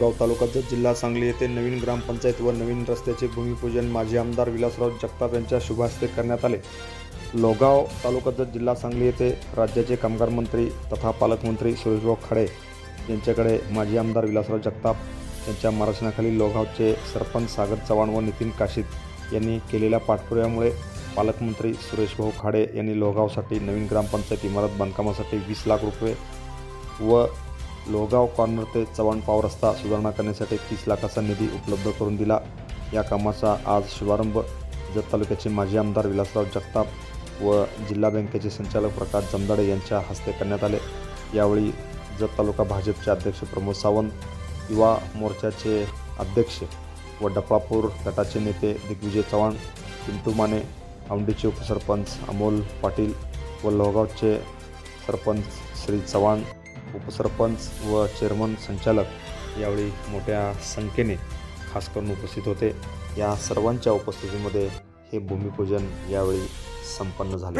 लोहगाव तालुका जत जिल्हा सांगली येथे नवीन ग्रामपंचायत व नवीन रस्त्याचे भूमिपूजन माजी आमदार विलासराव जगताप यांच्या शुभास्ते करण्यात आले. लोगाव तालुका जत जिल्हा सांगली येथे राज्याचे कामगार मंत्री तथा पालकमंत्री सुरेशभाऊ खाडे यांच्याकडे माजी आमदार विलासराव जगताप यांच्या मार्गदर्शनाखाली लोहगावचे सरपंच सागर चव्हाण व नितीन काशीद यांनी केलेल्या पाठपुराव्यामुळे पालकमंत्री सुरेशभाऊ खाडे यांनी लोगावसाठी नवीन ग्रामपंचायत इमारत बांधकामासाठी वीस लाख रुपये व लोहगाव कॉर्नर ते चव्हाणपाव रस्ता सुधारणा करण्यासाठी तीस लाखाचा निधी उपलब्ध करून दिला. या कामाचा आज शुभारंभ. जत तालुक्याचे माजी आमदार विलासराव जगताप व जिल्हा बँकेचे संचालक प्रकाश जमदाडे यांच्या हस्ते करण्यात आले. यावेळी जत तालुका भाजपचे अध्यक्ष प्रमोद सावंत युवा मोर्चाचे अध्यक्ष व डफळापूर गटाचे नेते दिग्विजय चव्हाण पिंटू माने औंडीचे उपसरपंच अमोल पाटील व लोहगावचे सरपंच श्री चव्हाण उपसरपंच व चेअरमन संचालक यावेळी मोठ्या संख्येने खास करून उपस्थित होते. या सर्वांच्या उपस्थितीमध्ये हे भूमिपूजन यावेळी संपन्न झाले.